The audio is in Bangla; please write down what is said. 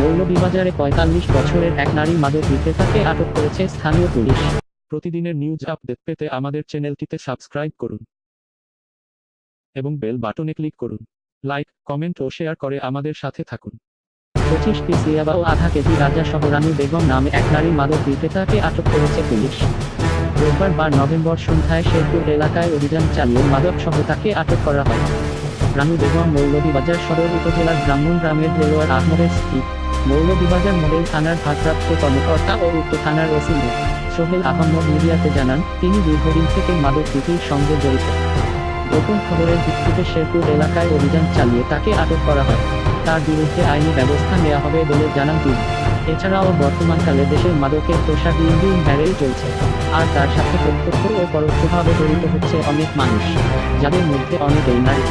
মৌলভীবাজারে পঁয়তাল্লিশ বছরের এক নারী মাদক বিক্রেতাকে আটক করেছে স্থানীয় পুলিশ। প্রতিদিনের নিউজ আপডেট পেতে আমাদের চ্যানেলটিতে সাবস্ক্রাইব করুন এবং বেল বাটনে ক্লিক করুন। লাইক কমেন্ট ও শেয়ার করে আমাদের সাথে থাকুন। পঁচিশ পিস ইয়াবা ও আধা কেজি রাজা সহ রানু বেগম নামে এক নারী মাদক বিক্রেতাকে আটক করেছে পুলিশ। রোববার বার নভেম্বর সন্ধ্যায় শেরপুর এলাকায় অভিযান চালিয়ে মাদক সহ তাকে আটক করা হয়। রানু বেগম মৌলভীবাজার সদর উপজেলার ব্রাহ্মণ গ্রামের দেলোয়ার আহমদের স্ত্রী। মৌলভীবাজার মডেল থানার ভারপ্রাপ্ত কর্মকর্তা ও উত্তর থানার ওসি সোহেল আহমদ মিডিয়াতে জানান, তিনি দীর্ঘদিন থেকে মাদক বিক্রির সঙ্গে জড়িত। গোপন খবরের ভিত্তিতে শেরপুর এলাকায় অভিযান চালিয়ে তাকে আটক করা হয়। তার বিরুদ্ধে আইনি ব্যবস্থা নেওয়া হবে বলে জানান তিনি। এছাড়াও বর্তমানকালে দেশের মাদকের প্রসার দিন দিন বেড়েই চলছে। আর তার সাথে প্রত্যক্ষ ও পরোক্ষভাবে জড়িত হচ্ছে অনেক মানুষ, যাদের মধ্যে অনেকেই নারী